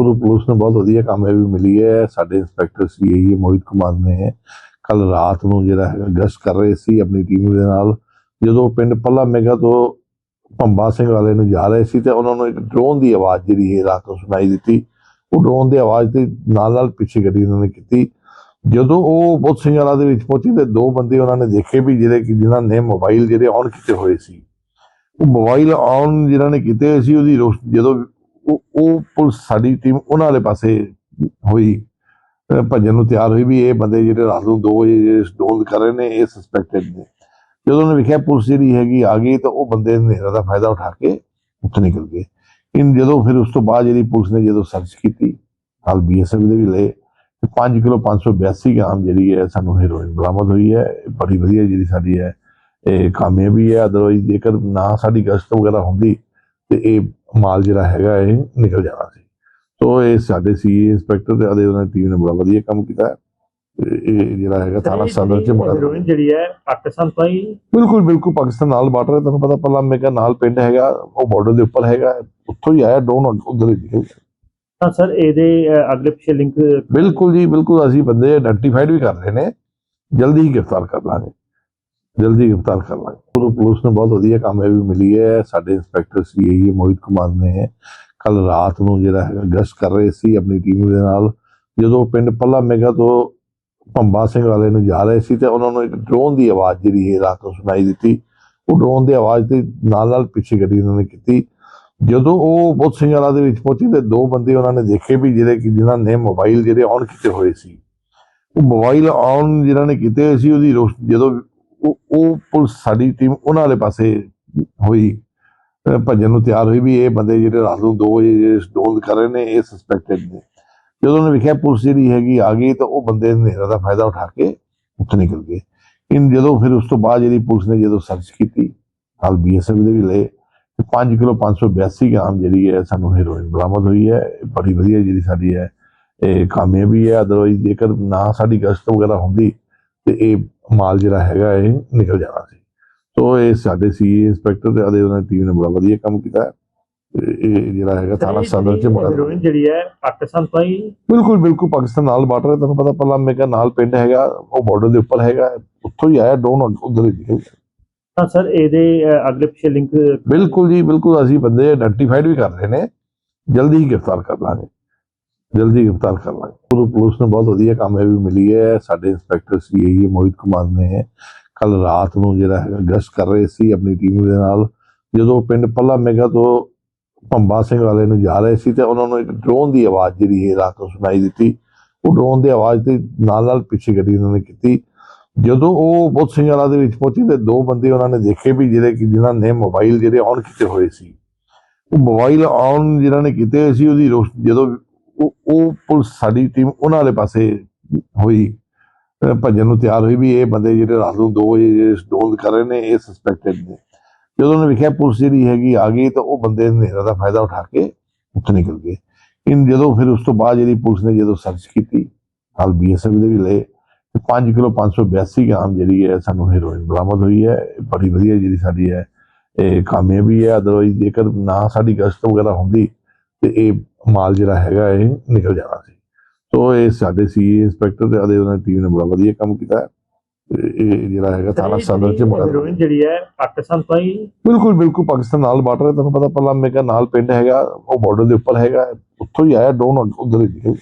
ਪੂਰੀ police ਨੂੰ ਬਹੁਤ ਵਧੀਆ ਕਾਮਯਾਬੀ ਮਿਲੀ ਹੈ। ਸਾਡੇ ਇੰਸਪੈਕਟਰ ਸੀ ਮੋਹਿਤ ਕੁਮਾਰ ਨੇ ਕੱਲ ਰਾਤ ਨੂੰ ਜਿਹੜਾ ਹੈਗਾ ਗਸ਼ਤ ਕਰ ਰਹੇ ਸੀ ਆਪਣੀ ਟੀਮ ਦੇ ਨਾਲ। ਜਦੋਂ ਪਿੰਡ ਪੱਲਾ ਮੇਗਾ ਤੋਂ ਭੰਬਾ ਸਿੰਘ ਵਾਲੇ ਨੂੰ ਜਾ ਰਹੇ ਸੀ ਤੇ ਉਹਨਾਂ ਨੂੰ ਇੱਕ ਡਰੋਨ ਦੀ ਆਵਾਜ਼ ਜਿਹੜੀ ਹੈ ਰਾਤ ਨੂੰ ਸੁਣਾਈ ਦਿੱਤੀ। ਉਹ ਡਰੋਨ ਦੀ ਆਵਾਜ਼ ਤੇ ਨਾਲ ਨਾਲ ਪਿੱਛੇ ਗੱਡੀ ਉਹਨਾਂ ਨੇ ਕੀਤੀ। ਜਦੋਂ ਉਹ ਬੁੱਧ ਸਿੰਘ ਵਾਲਾ ਦੇ ਵਿੱਚ ਪਹੁੰਚੀ ਤੇ ਦੋ ਬੰਦੇ ਉਹਨਾਂ ਨੇ ਦੇਖੇ ਵੀ ਜਿਹੜੇ ਕਿ ਜਿਨ੍ਹਾਂ ਨੇ ਮੋਬਾਈਲ ਜਿਹੜੇ ਔਨ ਕੀਤੇ ਹੋਏ ਸੀ। ਉਹ ਮੋਬਾਈਲ ਔਨ ਜਿਨ੍ਹਾਂ ਨੇ ਕੀਤੇ ਹੋਏ ਸੀ, ਉਹਦੀ ਰੋਸ਼- ਜਦੋਂ ਉਹ ਉਹ ਪੁਲਿਸ ਸਾਡੀ ਟੀਮ ਉਹਨਾਂ ਵਾਲੇ ਪਾਸੇ ਹੋਈ। ਭੱਜਣ ਨੂੰ ਤਿਆਰ ਹੋਈ ਵੀ ਇਹ ਬੰਦੇ ਜਿਹੜੇ ਰਾਤ ਨੂੰ 2 ਵਜੇ ਜਿਹੜੇ ਡੋਲ ਕਰ ਰਹੇ ਨੇ, ਇਹ ਸਸਪੈਕਟਡ ਨੇ। ਜਦੋਂ ਉਹਨੇ ਵੇਖਿਆ ਪੁਲਿਸ ਜਿਹੜੀ ਹੈਗੀ ਆ ਗਈ, ਤਾਂ ਉਹ ਬੰਦੇ ਹਨੇਰਾ ਦਾ ਫਾਇਦਾ ਉਠਾ ਕੇ ਉੱਥੇ ਨਿਕਲ ਗਏ। ਇਨ ਜਦੋਂ ਫਿਰ ਉਸ ਤੋਂ ਬਾਅਦ ਜਿਹੜੀ ਪੁਲਿਸ ਨੇ ਜਦੋਂ ਸਰਚ ਕੀਤੀ, ਨਾਲ ਬੀਐਸਐਫ ਦੇ ਵੀ ਲਏ, ਤੇ 5 ਕਿਲੋ 582 ਗ੍ਰਾਮ ਜਿਹੜੀ ਹੈ ਸਾਨੂੰ ਹੈਰੋਇਨ ਬਰਾਮਦ ਹੋਈ ਹੈ। ਬੜੀ ਵਧੀਆ ਜਿਹੜੀ ਸਾਡੀ ਹੈ, ਇਹ ਕਾਮਯਾਬੀ ਹੈ। ਅਦਰਵਾਈਜ਼ ਜੇਕਰ ਨਾ ਸਾਡੀ ਗਸ਼ਤ ਵਗੈਰਾ ਹੁੰਦੀ ਤੇ ਇਹ ਮਾਲ ਜਿਹੜਾ ਹੈਗਾ ਇਹ ਨਿਕਲ ਜਾਣਾ ਸੀ। ਸੋ ਇਹ ਸਾਡੇ ਸੀ ਇੰਸਪੈਕਟਰ ਤੇ ਅਦੇ ਉਹਨਾਂ ਟੀਮ ਨੇ ਬੜਾ ਵਧੀਆ ਕੰਮ ਕੀਤਾ ਇਹ ਜਿਹੜਾ ਹੈਗਾ ਥਾਣਾ ਸਦਰ ਚ ਮਗਰ ਜਿਹੜੀ ਹੈ ਪਾਕਿਸਤਾਨ ਤੋਂ ਹੀ ਬਿਲਕੁਲ ਬਿਲਕੁਲ ਪਾਕਿਸਤਾਨ ਨਾਲ ਬਾਰਡਰ ਹੈ ਤੁਹਾਨੂੰ ਪਤਾ ਪੱਲਾ ਮੇਗਾ ਨਾਲ ਪਿੰਡ ਹੈਗਾ ਉਹ ਬਾਰਡਰ ਦੇ ਉੱਪਰ ਹੈਗਾ ਉੱਥੋਂ ਹੀ ਆਇਆ ਡਰੋਨ ਉਧਰ ਹੀ। ਤਾਂ ਸਰ ਇਹਦੇ ਅਗਲੇ ਪਿਛੇ ਲਿੰਕ ਬਿਲਕੁਲ ਜੀ ਬਿਲਕੁਲ ਅਸੀਂ ਬੰਦੇ ਆਇਡੈਂਟੀਫਾਈਡ ਵੀ ਕਰ ਰਹੇ ਨੇ ਜਲਦੀ ਹੀ ਗ੍ਰਿਫਤਾਰ ਕਰ ਲਾਂਗੇ। ਜਲਦੀ ਗ੍ਰਿਫਤਾਰ ਕਰ ਲਾਂਗੇ। ਪੂਰੀ ਪੁਲਿਸ ਨੂੰ ਬਹੁਤ ਵਧੀਆ ਕਾਮਯਾਬੀ ਮਿਲੀ ਹੈ। ਸਾਡੇ ਇੰਸਪੈਕਟਰ ਸੀ ਮੋਹਿਤ ਕੁਮਾਰ ਨੇ ਕੱਲ ਰਾਤ ਨੂੰ ਜਿਹੜਾ ਹੈਗਾ ਗਸ਼ਤ ਕਰ ਰਹੇ ਸੀ ਆਪਣੀ ਟੀਮ ਦੇ ਨਾਲ। ਜਦੋਂ ਪਿੰਡ ਪੱਲਾ ਮੇਗਾ ਤੋਂ ਭੰਬਾ ਸਿੰਘ ਵਾਲੇ ਨੂੰ ਜਾ ਰਹੇ ਸੀ ਤੇ ਉਹਨਾਂ ਨੂੰ ਇੱਕ ਡਰੋਨ ਦੀ ਆਵਾਜ਼ ਜਿਹੜੀ ਹੈ ਰਾਤ ਨੂੰ ਸੁਣਾਈ ਦਿੱਤੀ। ਉਹ ਡਰੋਨ ਦੀ ਆਵਾਜ਼ ਦੇ ਨਾਲ ਨਾਲ ਪਿੱਛੇ ਗੱਡੀ ਉਹਨਾਂ ਨੇ ਕੀਤੀ। ਜਦੋਂ ਉਹ ਬੁੱਧ ਸਿੰਘ ਵਾਲਾ ਦੇ ਵਿੱਚ ਪਹੁੰਚੀ ਤੇ ਦੋ ਬੰਦੇ ਉਹਨਾਂ ਨੇ ਦੇਖੇ ਵੀ ਜਿਹੜੇ ਕਿ ਜਿਨ੍ਹਾਂ ਨੇ ਮੋਬਾਈਲ ਜਿਹੜੇ ਔਨ ਕੀਤੇ ਹੋਏ ਸੀ। ਉਹ ਮੋਬਾਈਲ ਔਨ ਜਿਨ੍ਹਾਂ ਨੇ ਕੀਤੇ ਹੋਏ ਸੀ, ਉਹਦੀ ਰੋਸ਼- ਜਦੋਂ ਉਹ ਪੁਲਿਸ ਸਾਡੀ ਟੀਮ ਉਹਨਾਂ ਵਾਲੇ ਪਾਸੇ ਹੋਈ ਭੱਜਣ ਨੂੰ ਤਿਆਰ ਹੋਈ ਵੀ ਇਹ ਬੰਦੇ ਜਿਹੜੇ ਰਾਤ ਨੂੰ 2 ਵਜੇ ਜਿਹੜੇ ਡੋਲ ਕਰ ਰਹੇ ਨੇ, ਇਹ ਸਸਪੈਕਟਡ ਨੇ। ਜਦੋਂ ਉਹਨੇ ਵੇਖਿਆ ਪੁਲਿਸ ਜਿਹੜੀ ਹੈਗੀ ਆ ਗਈ, ਤਾਂ ਉਹ ਬੰਦੇ ਹਨੇਰਾ ਦਾ ਫਾਇਦਾ ਉਠਾ ਕੇ ਉੱਥੇ ਨਿਕਲ ਗਏ। ਇਨ ਜਦੋਂ ਫਿਰ ਉਸ ਤੋਂ ਬਾਅਦ ਜਿਹੜੀ ਪੁਲਿਸ ਨੇ ਜਦੋਂ ਸਰਚ ਕੀਤੀ, ਨਾਲ ਬੀਐਸਐਫ ਦੇ ਵੀ ਲਏ, ਤੇ 5 ਕਿਲੋ 582 ਗ੍ਰਾਮ ਜਿਹੜੀ ਹੈ ਸਾਨੂੰ ਹੈਰੋਇਨ ਬਰਾਮਦ ਹੋਈ ਹੈ। ਬੜੀ ਵਧੀਆ ਜਿਹੜੀ ਸਾਡੀ ਹੈ, ਇਹ ਕਾਮਯਾਬੀ ਹੈ। ਅਦਰਵਾਈਜ਼ ਜੇਕਰ ਨਾ ਸਾਡੀ ਗਸ਼ਤ ਵਗੈਰਾ ਹੁੰਦੀ ਤੇ ਇਹ ਮਾਲ ਜਿਹੜਾ ਹੈਗਾ ਇਹ ਨਿਕਲ ਜਾਣਾ ਸੀ। ਸੋ ਇਹ ਸਾਡੇ ਸੀ ਇੰਸਪੈਕਟਰ ਤੇ ਅਦੇ ਉਹਨਾਂ ਟੀਮ ਨੇ ਬੜਾ ਵਧੀਆ ਕੰਮ ਕੀਤਾ। ਇਹ ਜਿਹੜਾ ਹੈਗਾ ਥਾਣਾ ਸਦਰ ਚ ਹੀਰੋਇਨ ਜਿਹੜੀ ਹੈ ਪਾਕਿਸਤਾਨ ਤੋਂ ਹੀ ਬਿਲਕੁਲ ਬਿਲਕੁਲ ਪਾਕਿਸਤਾਨ ਨਾਲ ਬਾਰਡਰ ਹੈ ਤੁਹਾਨੂੰ ਪਤਾ ਪੱਲਾ ਮੇਗਾ ਨਾਲ ਪਿੰਡ ਹੈਗਾ ਉਹ ਬਾਰਡਰ ਦੇ ਉੱਪਰ ਹੈਗਾ ਉੱਥੋਂ ਹੀ ਆਇਆ ਡਰੋਨ ਉਧਰ ਹੀ ਨਿਕਲ। ਤਾਂ ਸਰ ਇਹਦੇ ਅਗਲੇ ਪਿਛੇ ਲਿੰਕ ਬਿਲਕੁਲ ਜੀ ਬਿਲਕੁਲ ਅਸੀਂ ਬੰਦੇ ਆਇਡੈਂਟੀਫਾਈਡ ਵੀ ਕਰ ਰਹੇ ਨੇ ਜਲਦੀ ਹੀ ਗ੍ਰਿਫਤਾਰ ਕਰ ਲਾਂਗੇ। ਜਲਦੀ ਗ੍ਰਿਫਤਾਰ ਕਰ ਲਾਂਗੇ। ਪੂਰੀ ਪੁਲਿਸ ਨੂੰ ਬਹੁਤ ਵਧੀਆ ਕਾਮਯਾਬੀ ਮਿਲੀ ਹੈ। ਸਾਡੇ ਇੰਸਪੈਕਟਰ ਸੀ ਮੋਹਿਤ ਕੁਮਾਰ ਨੇ ਕੱਲ ਰਾਤ ਨੂੰ ਜਿਹੜਾ ਹੈਗਾ ਗਸ਼ਤ ਕਰ ਰਹੇ ਸੀ ਆਪਣੀ ਟੀਮ ਦੇ ਨਾਲ। ਜਦੋਂ ਪਿੰਡ ਪੱਲਾ ਮੇਗਾ ਤੋਂ ਭੰਬਾ ਸਿੰਘ ਵਾਲੇ ਨੂੰ ਜਾ ਰਹੇ ਸੀ ਤੇ ਉਹਨਾਂ ਨੂੰ ਇੱਕ ਡਰੋਨ ਦੀ ਆਵਾਜ਼ ਜਿਹੜੀ ਹੈ ਰਾਤ ਨੂੰ ਸੁਣਾਈ ਦਿੱਤੀ। ਉਹ ਡਰੋਨ ਦੀ ਆਵਾਜ਼ ਤੇ ਨਾਲ ਨਾਲ ਪਿੱਛੇ ਗੱਡੀ ਉਹਨਾਂ ਨੇ ਕੀਤੀ। ਜਦੋਂ ਉਹ ਬੁੱਧ ਸਿੰਘ ਵਾਲਾ ਦੇ ਵਿੱਚ ਪਹੁੰਚੀ ਤੇ ਦੋ ਬੰਦੇ ਉਹਨਾਂ ਨੇ ਦੇਖੇ ਵੀ ਜਿਹੜੇ ਕਿ ਜਿਨ੍ਹਾਂ ਨੇ ਮੋਬਾਈਲ ਜਿਹੜੇ ਔਨ ਕੀਤੇ ਹੋਏ ਸੀ। ਉਹ ਮੋਬਾਈਲ ਔਨ ਜਿਨ੍ਹਾਂ ਨੇ ਕੀਤੇ ਹੋਏ ਸੀ, ਉਹਦੀ ਰੋਸ਼- ਜਦੋਂ ਉਹ ਉਹ ਪੁਲਿਸ ਸਾਡੀ ਟੀਮ ਉਹਨਾਂ ਵਾਲੇ ਪਾਸੇ ਹੋਈ। ਭੱਜਣ ਨੂੰ ਤਿਆਰ ਹੋਈ ਵੀ ਇਹ ਬੰਦੇ ਜਿਹੜੇ ਰਾਤ ਨੂੰ 2 ਵਜੇ ਜਿਹੜੇ ਡੋਲ ਕਰ ਰਹੇ ਨੇ, ਇਹ ਸਸਪੈਕਟਡ ਨੇ। ਜਦੋਂ ਉਹਨੇ ਵੇਖਿਆ ਪੁਲਿਸ ਜਿਹੜੀ ਹੈਗੀ ਆ ਗਈ ਤਾਂ ਉਹ ਬੰਦੇ ਹਨੇਰਾ ਦਾ ਫਾਇਦਾ ਉਠਾ ਕੇ ਉੱਥੇ ਨਿਕਲ ਗਏ। ਇਨ ਜਦੋਂ ਫਿਰ ਉਸ ਤੋਂ ਬਾਅਦ ਜਿਹੜੀ ਪੁਲਿਸ ਨੇ ਜਦੋਂ ਸਰਚ ਕੀਤੀ, ਨਾਲ ਬੀਐਸਐਫ ਦੇ ਵੀ ਲਏ, ਤੇ 5 ਕਿਲੋ 582 ਗ੍ਰਾਮ ਜਿਹੜੀ ਹੈ ਸਾਨੂੰ ਹੈਰੋਇਨ ਬਰਾਮਦ ਹੋਈ ਹੈ। ਬੜੀ ਵਧੀਆ ਜਿਹੜੀ ਸਾਡੀ ਹੈ, ਇਹ ਕਾਮਯਾਬੀ ਹੈ। ਅਦਰਵਾਈਜ਼ ਜੇਕਰ ਨਾ ਸਾਡੀ ਗਸ਼ਤ ਵਗੈਰਾ ਹੁੰਦੀ ਤੇ ਇਹ ਮਾਲ ਜਿਹੜਾ ਹੈਗਾ ਇਹ ਨਿਕਲ ਜਾਣਾ ਸੀ। ਸੋ ਇਹ ਸਾਡੇ ਸੀ ਇੰਸਪੈਕਟਰ ਤੇ ਅਦੇ ਉਹਨਾਂ ਦੀ ਟੀਮ ਨੇ ਬੜਾ ਵਧੀਆ ਕੰਮ ਕੀਤਾ ਇਹ ਜਿਹੜਾ ਹੈਗਾ ਥਾਣਾ ਸਦਰ ਚ ਹੀਰੋਇਨ ਜਿਹੜੀ ਹੈ ਪਾਕਿਸਤਾਨ ਤੋਂ ਹੀ ਬਿਲਕੁਲ ਬਿਲਕੁਲ ਪਾਕਿਸਤਾਨ ਨਾਲ ਬਾਰਡਰ ਹੈ ਤੁਹਾਨੂੰ ਪਤਾ ਪੱਲਾ ਮੇਗਾ ਨਾਲ ਪਿੰਡ ਹੈਗਾ ਉਹ ਬਾਰਡਰ ਦੇ ਉੱਪਰ ਹੈਗਾ ਉੱਥੋਂ ਹੀ ਆਇਆ ਡਰੋਨ ਉਧਰ ਹੀ ਨਿਕਲ।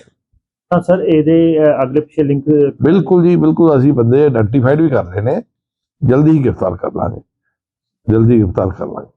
ਤਾਂ ਸਰ ਇਹਦੇ ਅਗਲੇ ਪਿਛੇ ਲਿੰਕ ਬਿਲਕੁਲ ਜੀ ਬਿਲਕੁਲ ਅਸੀਂ ਬੰਦੇ ਆਇਡੈਂਟੀਫਾਈਡ ਵੀ ਕਰ ਰਹੇ ਨੇ। ਜਲਦੀ ਹੀ ਗ੍ਰਿਫਤਾਰ ਕਰ ਲਾਂਗੇ। ਜਲਦੀ ਗ੍ਰਿਫਤਾਰ ਕਰ ਲਾਂਗੇ।